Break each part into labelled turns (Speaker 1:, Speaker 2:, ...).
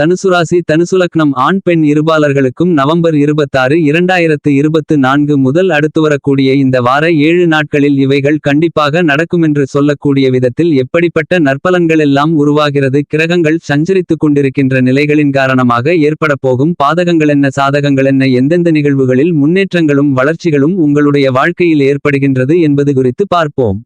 Speaker 1: தனுசுராசி தனுசுலக்னம் ஆண் பெண் இருபாலர்களுக்கும் நவம்பர் இருபத்தாறு இரண்டாயிரத்து இருபத்து நான்கு முதல் அடுத்து வரக்கூடிய இந்த வார ஏழு நாட்களில் இவைகள் கண்டிப்பாக நடக்குமென்று சொல்லக்கூடிய விதத்தில் எப்படிப்பட்ட நற்பலன்களெல்லாம் உருவாகிறது கிரகங்கள் சஞ்சரித்துக் கொண்டிருக்கின்ற நிலைகளின் காரணமாக ஏற்பட போகும் பாதகங்களென்ன சாதகங்களென்ன எந்தெந்த நிகழ்வுகளில் முன்னேற்றங்களும் வளர்ச்சிகளும் உங்களுடைய வாழ்க்கையில் ஏற்படுகின்றது என்பது குறித்து பார்ப்போம்.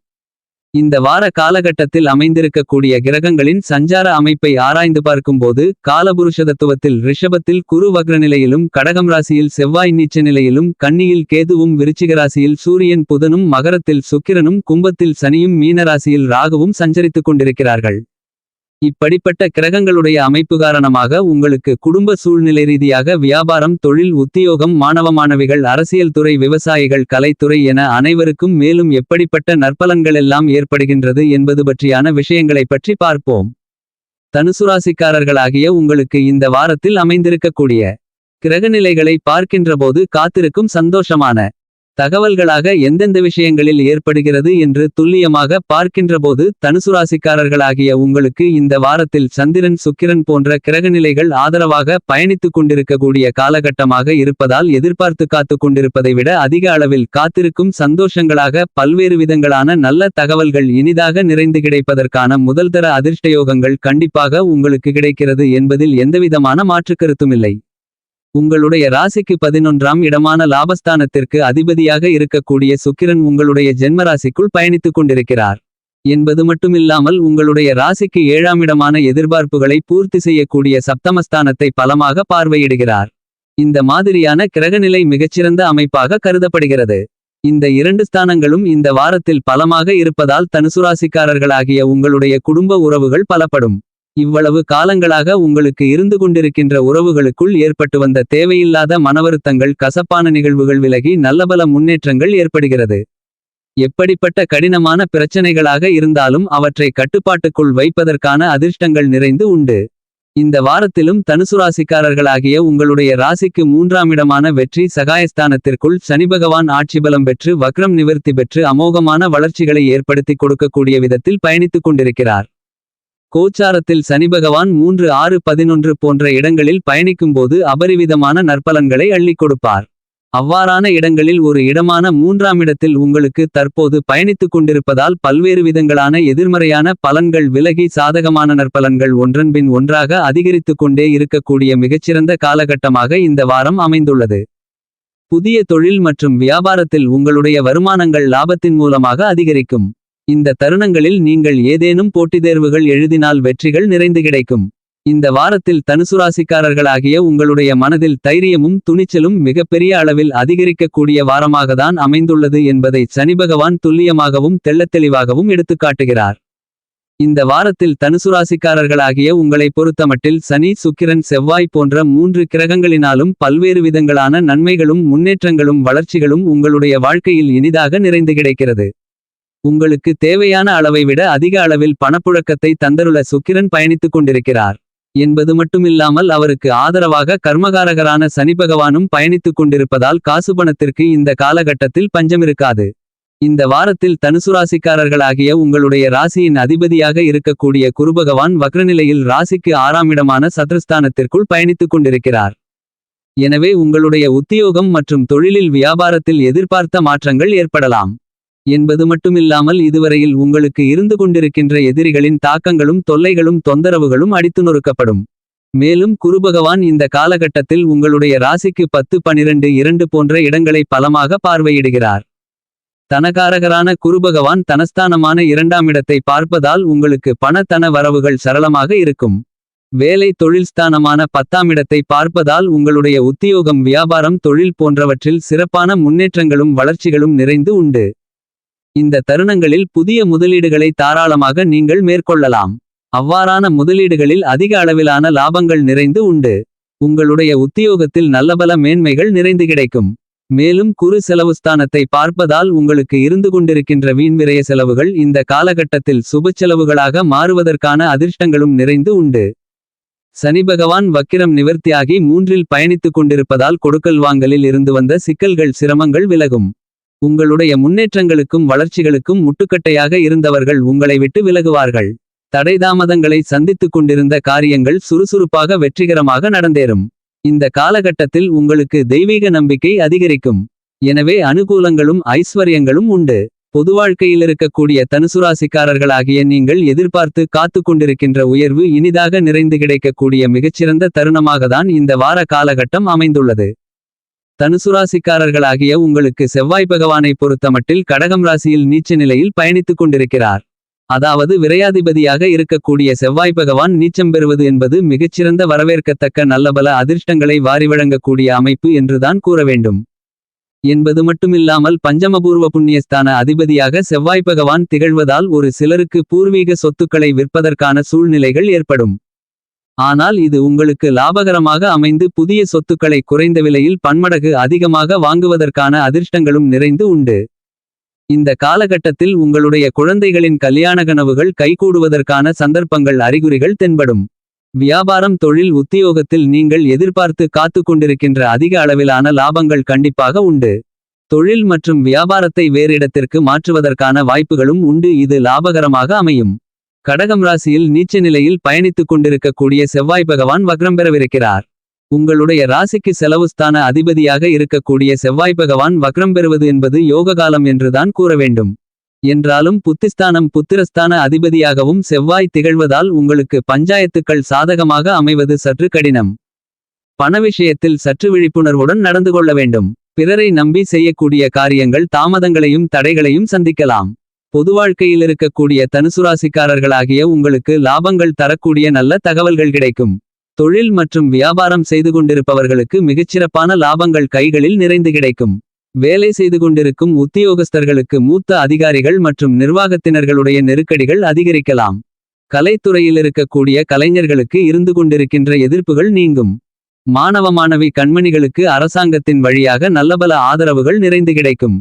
Speaker 1: இந்த வார காலகட்டத்தில் அமைந்திருக்கக்கூடிய கிரகங்களின் சஞ்சார அமைப்பை ஆராய்ந்து பார்க்கும்போது காலபுருஷதத்துவத்தில் ரிஷபத்தில் குரு வக்ரநிலையிலும் கடகம் ராசியில் செவ்வாய் நீச்ச நிலையிலும் கன்னியில் கேதுவும் விருச்சிக ராசியில் சூரியன் புதனும் மகரத்தில் சுக்கிரனும் கும்பத்தில் சனியும் மீனராசியில் ராகுவும் சஞ்சரித்துக் கொண்டிருக்கிறார்கள். இப்படிப்பட்ட கிரகங்களுடைய அமைப்பு காரணமாக உங்களுக்கு குடும்ப சூழ்நிலை ரீதியாக வியாபாரம் தொழில் உத்தியோகம் மாணவ மாணவிகள் அரசியல் துறை விவசாயிகள் கலைத்துறை என அனைவருக்கும் மேலும் எப்படிப்பட்ட நற்பலன்களெல்லாம் ஏற்படுகின்றது என்பது பற்றியான விஷயங்களைப் பற்றி பார்ப்போம். தனுசுராசிக்காரர்களாகிய உங்களுக்கு இந்த வாரத்தில் அமைந்திருக்கக்கூடிய கிரகநிலைகளை பார்க்கின்றபோது காத்திருக்கும் சந்தோஷமான தகவல்களாக எந்தெந்த விஷயங்களில் ஏற்படுகிறது என்று துல்லியமாக பார்க்கின்றபோது தனுசுராசிக்காரர்களாகிய உங்களுக்கு இந்த வாரத்தில் சந்திரன் சுக்கிரன் போன்ற கிரகநிலைகள் ஆதரவாக பயணித்துக் கொண்டிருக்கக்கூடிய காலகட்டமாக இருப்பதால் எதிர்பார்த்து காத்து கொண்டிருப்பதை விட அதிக அளவில் காத்திருக்கும் சந்தோஷங்களாக பல்வேறு விதங்களான நல்ல தகவல்கள் இனிதாக நிறைந்து கிடைப்பதற்கான முதல்தர அதிர்ஷ்டயோகங்கள் கண்டிப்பாக உங்களுக்கு கிடைக்கிறது என்பதில் எந்தவிதமான மாற்றுக்கருத்துமில்லை உங்களுடைய ராசிக்கு பதினொன்றாம் இடமான லாபஸ்தானத்திற்கு அதிபதியாக இருக்கக்கூடிய சுக்கிரன் உங்களுடைய ஜென்மராசிக்குள் பயணித்துக் கொண்டிருக்கிறார். என்பது மட்டுமில்லாமல் உங்களுடைய ராசிக்கு ஏழாம் இடமான எதிர்பார்ப்புகளை பூர்த்தி செய்யக்கூடிய சப்தமஸ்தானத்தை பலமாக பார்வையிடுகிறார். இந்த மாதிரியான கிரகநிலை மிகச்சிறந்த அமைப்பாக கருதப்படுகிறது. இந்த இரண்டு ஸ்தானங்களும் இந்த வாரத்தில் பலமாக இருப்பதால் தனுசுராசிக்காரர்களாகிய உங்களுடைய குடும்ப உறவுகள் பலப்படும். இவ்வளவு காலங்களாக உங்களுக்கு இருந்து கொண்டிருக்கின்ற உறவுகளுக்குள் ஏற்பட்டு வந்த தேவையில்லாத மனவருத்தங்கள் கசப்பான நிகழ்வுகள் விலகி நல்லபல முன்னேற்றங்கள் ஏற்படுகிறது. எப்படிப்பட்ட கடினமான பிரச்சனைகளாக இருந்தாலும் அவற்றை கட்டுப்பாட்டுக்குள் வைப்பதற்கான அதிர்ஷ்டங்கள் நிறைந்து உண்டு. இந்த வாரத்திலும் தனுசுராசிக்காரர்களாகிய உங்களுடைய ராசிக்கு மூன்றாம் இடமான வெற்றி சகாயஸ்தானத்திற்குள் சனிபகவான் ஆட்சிபலம் பெற்று வக்ரம் நிவர்த்தி பெற்று அமோகமான வளர்ச்சிகளை ஏற்படுத்தி கொடுக்கக்கூடிய விதத்தில் பயணித்துக் கொண்டிருக்கிறார். கோச்சாரத்தில் சனிபகவான் மூன்று ஆறு பதினொன்று போன்ற இடங்களில் பயணிக்கும்போது அபரிவிதமான நற்பலன்களை அள்ளிக் கொடுப்பார். அவ்வாறான இடங்களில் ஒரு இடமான மூன்றாம் இடத்தில் உங்களுக்கு தற்போது பயணித்துக் கொண்டிருப்பதால் பல்வேறு விதங்களான எதிர்மறையான பலன்கள் விலகி சாதகமான நற்பலன்கள் ஒன்றன்பின் ஒன்றாக அதிகரித்துக் கொண்டே இருக்கக்கூடிய மிகச்சிறந்த காலகட்டமாக இந்த வாரம் அமைந்துள்ளது. புதிய தொழில் மற்றும் வியாபாரத்தில் உங்களுடைய வருமானங்கள் லாபத்தின் மூலமாக அதிகரிக்கும். இந்த தருணங்களில் நீங்கள் ஏதேனும் போட்டித் தேர்வுகள் எழுதினால் வெற்றிகள் நிறைந்து கிடைக்கும். இந்த வாரத்தில் தனுசுராசிக்காரர்களாகிய உங்களுடைய மனதில் தைரியமும் துணிச்சலும் மிகப்பெரிய அளவில் அதிகரிக்கக்கூடிய வாரமாகத்தான் அமைந்துள்ளது என்பதை சனிபகவான் துல்லியமாகவும் தெள்ளத்தெளிவாகவும் எடுத்துக்காட்டுகிறார். இந்த வாரத்தில் தனுசுராசிக்காரர்களாகிய உங்களை பொறுத்தமட்டில் சனி சுக்கிரன் செவ்வாய் போன்ற மூன்று கிரகங்களினாலும் பல்வேறு விதங்களான நன்மைகளும் முன்னேற்றங்களும் வளர்ச்சிகளும் உங்களுடைய வாழ்க்கையில் இனிதாக நிறைந்து கிடைக்கிறது. உங்களுக்கு தேவையான அளவை விட அதிக அளவில் பணப்புழக்கத்தை தந்தருள சுக்கிரன் பயணித்துக் கொண்டிருக்கிறார். என்பது மட்டுமில்லாமல் அவருக்கு ஆதரவாக கர்மகாரகரான சனிபகவானும் பயணித்துக் கொண்டிருப்பதால் காசு பணத்திற்கு இந்த காலகட்டத்தில் பஞ்சமிருக்காது இந்த வாரத்தில் தனுசுராசிக்காரர்களாகிய உங்களுடைய ராசியின் அதிபதியாக இருக்கக்கூடிய குருபகவான் வக்ரநிலையில் ராசிக்கு ஆறாம் இடமான சத்ருஸ்தானத்திற்குள் பயணித்துக் கொண்டிருக்கிறார். எனவே உங்களுடைய உத்தியோகம் மற்றும் தொழிலில் வியாபாரத்தில் எதிர்பார்த்த மாற்றங்கள் ஏற்படலாம். என்பது மட்டுமில்லாமல் இதுவரையில் உங்களுக்கு இருந்து கொண்டிருக்கின்ற எதிரிகளின் தாக்கங்களும் தொல்லைகளும் தொந்தரவுகளும் அடித்து நொறுக்கப்படும். மேலும் குருபகவான் இந்த காலகட்டத்தில் உங்களுடைய ராசிக்கு பத்து பனிரெண்டு இரண்டு போன்ற இடங்களை பலமாக பார்வையிடுகிறார். தனகாரகரான குருபகவான் தனஸ்தானமான இரண்டாம் இடத்தை பார்ப்பதால் உங்களுக்கு பணத்தன வரவுகள் சரளமாக இருக்கும். வேலை தொழில் ஸ்தானமான பத்தாம் இடத்தை பார்ப்பதால் உங்களுடைய உத்தியோகம் வியாபாரம் தொழில் போன்றவற்றில் சிறப்பான முன்னேற்றங்களும் வளர்ச்சிகளும் நிறைந்து உண்டு. இந்த தருணங்களில் புதிய முதலீடுகளை தாராளமாக நீங்கள் மேற்கொள்ளலாம். அவ்வாறான முதலீடுகளில் அதிக அளவிலான லாபங்கள் நிறைந்து உண்டு. உங்களுடைய உத்தியோகத்தில் நல்லபல மேன்மைகள் நிறைந்து கிடைக்கும். மேலும் குறு செலவுஸ்தானத்தை பார்ப்பதால் உங்களுக்கு இருந்து கொண்டிருக்கின்ற வீண்விரய செலவுகள் இந்த காலகட்டத்தில் சுப செலவுகளாக மாறுவதற்கான அதிர்ஷ்டங்களும் நிறைந்து உண்டு. சனி பகவான் வக்கிரம் நிவர்த்தியாகி மூன்றில் பயணித்துக் கொண்டிருப்பதால் கொடுக்கல் வாங்கலில் இருந்து வந்த சிக்கல்கள் சிரமங்கள் விலகும். உங்களுடைய முன்னேற்றங்களுக்கும் வளர்ச்சிகளுக்கும் முட்டுக்கட்டையாக இருந்தவர்கள் உங்களை விட்டு விலகுவார்கள். தடைதாமதங்களை சந்தித்துக் கொண்டிருந்த காரியங்கள் சுறுசுறுப்பாக வெற்றிகரமாக நடந்தேறும். இந்த காலகட்டத்தில் உங்களுக்கு தெய்வீக நம்பிக்கை அதிகரிக்கும். எனவே அனுகூலங்களும் ஐஸ்வர்யங்களும் உண்டு. பொது வாழ்க்கையில் இருக்கக்கூடிய தனுசுராசிக்காரர்களாகிய நீங்கள் எதிர்பார்த்து காத்து கொண்டிருக்கின்ற உயர்வு இனிதாக நிறைந்து கிடைக்கக்கூடிய மிகச்சிறந்த தருணமாகத்தான் இந்த வார காலகட்டம் அமைந்துள்ளது. தனுசுராசிக்காரர்களாகிய உங்களுக்கு செவ்வாய் பகவானை பொறுத்தமட்டில் கடகம் ராசியில் நீச்ச நிலையில் பயணித்துக் கொண்டிருக்கிறார். அதாவது விரையாதிபதியாக இருக்கக்கூடிய செவ்வாய் பகவான் நீச்சம் பெறுவது என்பது மிகச்சிறந்த வரவேற்கத்தக்க நல்லபல அதிர்ஷ்டங்களை வாரி வழங்கக்கூடிய அமைப்பு என்றுதான் கூற வேண்டும். என்பது மட்டுமில்லாமல் பஞ்சமபூர்வ புண்ணியஸ்தான அதிபதியாக செவ்வாய் பகவான் திகழ்வதால் ஒரு சிலருக்கு பூர்வீக சொத்துக்களை விற்பதற்கான சூழ்நிலைகள் ஏற்படும். ஆனால் இது உங்களுக்கு லாபகரமாக அமைந்து புதிய சொத்துக்களை குறைந்த விலையில் பன்மடகு அதிகமாக வாங்குவதற்கான அதிர்ஷ்டங்களும் நிறைந்து உண்டு. இந்த காலகட்டத்தில் உங்களுடைய குழந்தைகளின் கல்யாண கனவுகள் கைகூடுவதற்கான சந்தர்ப்பங்கள் அறிகுறிகள் தென்படும். வியாபாரம் தொழில் உத்தியோகத்தில் நீங்கள் எதிர்பார்த்து காத்து கொண்டிருக்கின்ற அதிக அளவிலான லாபங்கள் கண்டிப்பாக உண்டு. தொழில் மற்றும் வியாபாரத்தை வேறு இடத்திற்கு மாற்றுவதற்கான வாய்ப்புகளும் உண்டு. இது லாபகரமாக அமையும். கடகம் ராசியில் நீச்ச நிலையில் பயணித்துக் கொண்டிருக்கக்கூடிய செவ்வாய் பகவான் வக்ரம் பெறவிருக்கிறார். உங்களுடைய ராசிக்கு செலவுஸ்தான அதிபதியாக இருக்கக்கூடிய செவ்வாய் பகவான் வக்ரம் பெறுவது என்பது யோக காலம் என்றுதான் கூற வேண்டும். என்றாலும் புத்திஸ்தானம் புத்திரஸ்தான அதிபதியாகவும் செவ்வாய் திகழ்வதால் உங்களுக்கு பஞ்சாயத்துக்கள் சாதகமாக அமைவது சற்று கடினம். பண விஷயத்தில் சற்று விழிப்புணர்வுடன் நடந்து கொள்ள வேண்டும். பிறரை நம்பி செய்யக்கூடிய காரியங்கள் தாமதங்களையும் தடைகளையும் சந்திக்கலாம். பொது வாழ்க்கையில் இருக்கக்கூடிய தனுசுராசிக்காரர்களாகிய உங்களுக்கு லாபங்கள் தரக்கூடிய நல்ல தகவல்கள் கிடைக்கும். தொழில் மற்றும் வியாபாரம் செய்து கொண்டிருப்பவர்களுக்கு மிகச்சிறப்பான லாபங்கள் கைகளில் நிறைந்து கிடைக்கும். வேலை செய்து கொண்டிருக்கும் உத்தியோகஸ்தர்களுக்கு மூத்த அதிகாரிகள் மற்றும் நிர்வாகத்தினர்களுடைய நெருக்கடிகள் அதிகரிக்கலாம். கலைத்துறையில் இருக்கக்கூடிய கலைஞர்களுக்கு இருந்து கொண்டிருக்கின்ற எதிர்ப்புகள் நீங்கும். மாணவ மாணவி கண்மணிகளுக்கு அரசாங்கத்தின் வழியாக நல்லபல ஆதரவுகள் நிறைந்து கிடைக்கும்.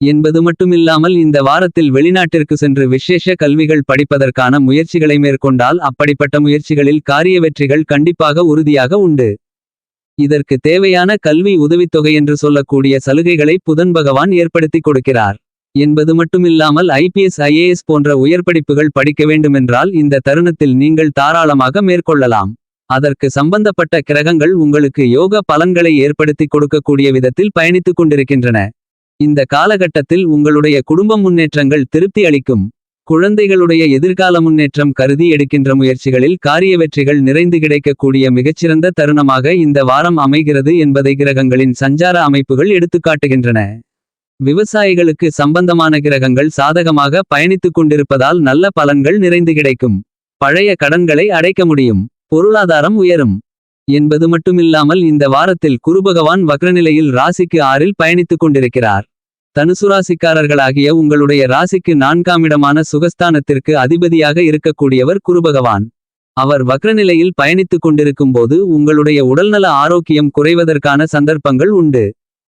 Speaker 1: என்பது மட்டுமில்லாமல் இந்த வாரத்தில் வெளிநாட்டிற்கு சென்று விசேஷ கல்விகள் படிப்பதற்கான முயற்சிகளை மேற்கொண்டால் அப்படிப்பட்ட முயற்சிகளில் காரிய வெற்றிகள் கண்டிப்பாக உறுதியாக உண்டு. இதற்கு தேவையான கல்வி உதவித்தொகை என்று சொல்லக்கூடிய சலுகைகளை புதன் பகவான் ஏற்படுத்தி கொடுக்கிறார். என்பது மட்டுமில்லாமல் ஐபிஎஸ் ஐஏஎஸ் போன்ற உயர்படிப்புகள் படிக்க வேண்டுமென்றால் இந்த தருணத்தில் நீங்கள் தாராளமாக மேற்கொள்ளலாம். அதற்கு சம்பந்தப்பட்ட கிரகங்கள் உங்களுக்கு யோக பலன்களை ஏற்படுத்தி கொடுக்கக்கூடிய விதத்தில் பயணித்துக் கொண்டிருக்கின்றன. இந்த காலகட்டத்தில் உங்களுடைய குடும்ப முன்னேற்றங்கள் திருப்தி அளிக்கும். குழந்தைகளுடைய எதிர்கால முன்னேற்றம் கருதி எடுக்கின்ற முயற்சிகளில் காரிய வெற்றிகள் நிறைந்து கிடைக்கக்கூடிய மிகச்சிறந்த தருணமாக இந்த வாரம் அமைகிறது என்பதை கிரகங்களின் சஞ்சார அமைப்புகள் எடுத்துக்காட்டுகின்றன விவசாயிகளுக்கு சம்பந்தமான கிரகங்கள் சாதகமாக பயணித்துக் கொண்டிருப்பதால் நல்ல பலன்கள் நிறைந்து கிடைக்கும். பழைய கடன்களை அடைக்க முடியும். பொருளாதாரம் உயரும். என்பது மட்டுமில்லாமல் இந்த வாரத்தில் குருபகவான் வக்ரநிலையில் ராசிக்கு ஆறில் பயணித்துக் கொண்டிருக்கிறார். தனுசுராசிக்காரர்களாகிய உங்களுடைய ராசிக்கு நான்காம் இடமான சுகஸ்தானத்திற்கு அதிபதியாக இருக்கக்கூடியவர் குருபகவான். அவர் வக்ரநிலையில் பயணித்துக் கொண்டிருக்கும் போது உங்களுடைய உடல்நல ஆரோக்கியம் குறைவதற்கான சந்தர்ப்பங்கள் உண்டு.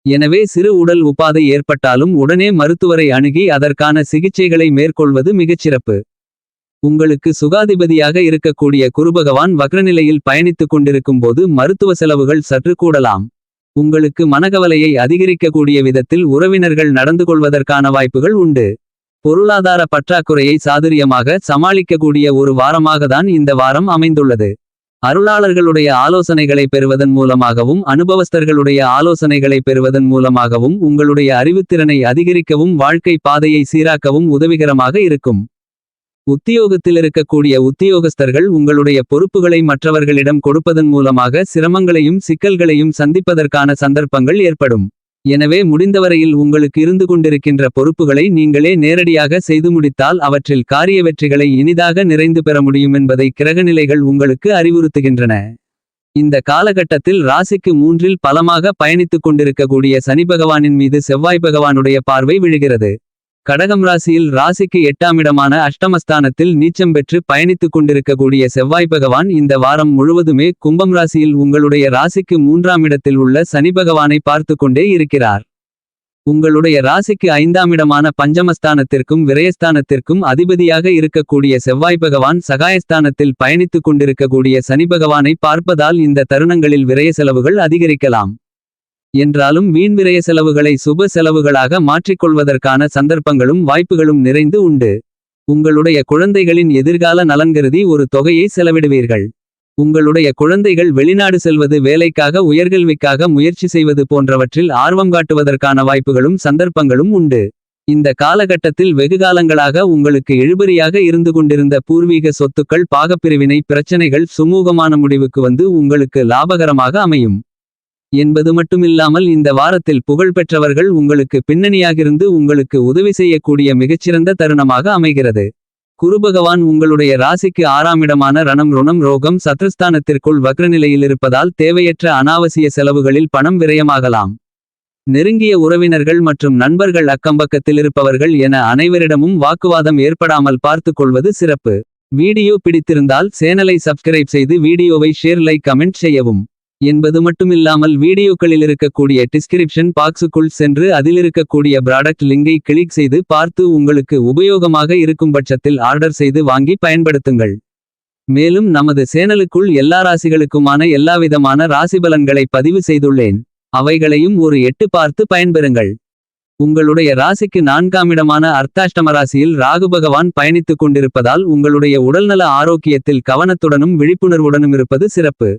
Speaker 1: எனவே சிறு உடல் உபாதை ஏற்பட்டாலும் உடனே மருத்துவரை அணுகி அதற்கான சிகிச்சைகளை மேற்கொள்வது மிகச்சிறப்பு. உங்களுக்கு சுகாதிபதியாக இருக்கக்கூடிய குருபகவான் வக்ரநிலையில் பயணித்துக் கொண்டிருக்கும் போது மருத்துவ செலவுகள் சற்று கூடலாம். உங்களுக்கு மனகவலையை அதிகரிக்கக்கூடிய விதத்தில் உறவினர்கள் நடந்து கொள்வதற்கான வாய்ப்புகள் உண்டு. பொருளாதார பற்றாக்குறையை சாதுரியமாக சமாளிக்கக்கூடிய ஒரு வாரமாகத்தான் இந்த வாரம் அமைந்துள்ளது. அருளாளர்களுடைய ஆலோசனைகளை பெறுவதன் மூலமாகவும் அனுபவஸ்தர்களுடைய ஆலோசனைகளை பெறுவதன் மூலமாகவும் உங்களுடைய அறிவுத்திறனை அதிகரிக்கவும் வாழ்க்கை பாதையை சீராக்கவும் உதவிகரமாக இருக்கும். உத்தியோகத்தில் இருக்கக்கூடிய உத்தியோகஸ்தர்கள் உங்களுடைய பொறுப்புகளை மற்றவர்களிடம் கொடுப்பதன் மூலமாக சிரமங்களையும் சிக்கல்களையும் சந்திப்பதற்கான சந்தர்ப்பங்கள் ஏற்படும். எனவே முடிந்தவரையில் உங்களுக்கு இருந்து கொண்டிருக்கின்ற பொறுப்புகளை நீங்களே நேரடியாக செய்து முடித்தால் அவற்றில் காரிய வெற்றிகளை இனிதாக நிறைந்து பெற முடியும் என்பதை கிரகநிலைகள் உங்களுக்கு அறிவுறுத்துகின்றன. இந்த காலகட்டத்தில் ராசிக்கு மூன்றில் பலமாக பயணித்துக் கொண்டிருக்கக்கூடிய சனி பகவானின் மீது செவ்வாய் பகவானுடைய பார்வை விழுகிறது. கடகம் ராசியில் ராசிக்கு எட்டாம் இடமான அஷ்டமஸ்தானத்தில் நீச்சம் பெற்று பயணித்துக் கொண்டிருக்கக்கூடிய செவ்வாய் பகவான் இந்த வாரம் முழுவதுமே கும்பம் ராசியில் உங்களுடைய ராசிக்கு மூன்றாம் இடத்தில் உள்ள சனி பகவானை பார்த்து கொண்டே இருக்கிறார். உங்களுடைய ராசிக்கு ஐந்தாம் இடமான பஞ்சமஸ்தானத்திற்கும் விரயஸ்தானத்திற்கும் அதிபதியாக இருக்கக்கூடிய செவ்வாய் பகவான் சகாயஸ்தானத்தில் பயணித்துக் கொண்டிருக்கக்கூடிய சனி பகவானை பார்ப்பதால் இந்த தருணங்களில் விரய செலவுகள் அதிகரிக்கலாம். என்றாலும் வீண் விரய செலவுகளை சுப செலவுகளாக மாற்றிக்கொள்வதற்கான சந்தர்ப்பங்களும் வாய்ப்புகளும் நிறைந்து உண்டு உங்களுடைய குழந்தைகளின் எதிர்கால நலன்கருதி ஒரு தொகையை செலவிடுவீர்கள். உங்களுடைய குழந்தைகள் வெளிநாடு செல்வது வேலைக்காக உயர்கல்விக்காக முயற்சி செய்வது போன்றவற்றில் ஆர்வம் காட்டுவதற்கான வாய்ப்புகளும் சந்தர்ப்பங்களும் உண்டு. இந்த காலகட்டத்தில் வெகுகாலங்களாக உங்களுக்கு இழுபறியாக இருந்து கொண்டிருந்த பூர்வீக சொத்துக்கள் பாகப்பிரிவினை பிரச்சனைகள் சுமூகமான முடிவுக்கு வந்து உங்களுக்கு லாபகரமாக அமையும். என்பது மட்டுமில்லாமல் இந்த வாரத்தில் புகழ்பெற்றவர்கள் உங்களுக்கு பின்னணியாகிருந்து உங்களுக்கு உதவி செய்யக்கூடிய மிகச்சிறந்த தருணமாக அமைகிறது. குருபகவான் உங்களுடைய ராசிக்கு ஆறாமிடமான ரணம் ருணம் ரோகம் சத்ருஸ்தானத்திற்குள் வக்ரநிலையில் இருப்பதால் தேவையற்ற அனாவசிய செலவுகளில் பணம் விரயமாகலாம். நெருங்கிய உறவினர்கள் மற்றும் நண்பர்கள் அக்கம்பக்கத்தில் இருப்பவர்கள் என அனைவரிடமும் வாக்குவாதம் ஏற்படாமல் பார்த்துக் கொள்வது சிறப்பு. வீடியோ பிடித்திருந்தால் சேனலை சப்ஸ்கிரைப் செய்து வீடியோவை ஷேர் லைக் கமெண்ட் செய்யவும். என்பது மட்டுமில்லாமல் வீடியோக்களில் இருக்கக்கூடிய டிஸ்கிரிப்ஷன் பாக்ஸுக்குள் சென்று அதிலிருக்கக்கூடிய ப்ராடக்ட் லிங்கை கிளிக் செய்து பார்த்து உங்களுக்கு உபயோகமாக இருக்கும் பட்சத்தில் ஆர்டர் செய்து வாங்கி பயன்படுத்துங்கள். மேலும் நமது சேனலுக்குள் எல்லா ராசிகளுக்குமான எல்லாவிதமான ராசிபலன்களை பதிவு செய்துள்ளேன். அவைகளையும் ஒரு எட்டு பார்த்து பயன்பெறுங்கள். உங்களுடைய ராசிக்கு நான்காமிடமான அர்த்தாஷ்டம ராசியில் ராகு பகவான் பயணித்துக் கொண்டிருப்பதால் உங்களுடைய உடல்நல ஆரோக்கியத்தில் கவனத்துடனும் விழிப்புணர்வுடனும் இருப்பது சிறப்பு.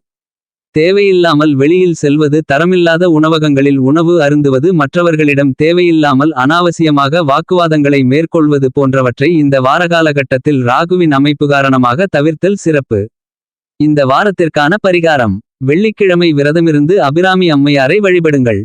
Speaker 1: தேவையில்லாமல் வெளியில் செல்வது தரமில்லாத உணவகங்களில் உணவு அருந்துவது மற்றவர்களிடம் தேவையில்லாமல் அனாவசியமாக வாக்குவாதங்களை மேற்கொள்வது போன்றவற்றை இந்த வாரகாலகட்டத்தில் ராகுவின் அமைப்பு காரணமாக தவிர்த்தல் சிறப்பு. இந்த வாரத்திற்கான பரிகாரம் வெள்ளிக்கிழமை விரதமிருந்து அபிராமி அம்மையாரை வழிபடுங்கள்.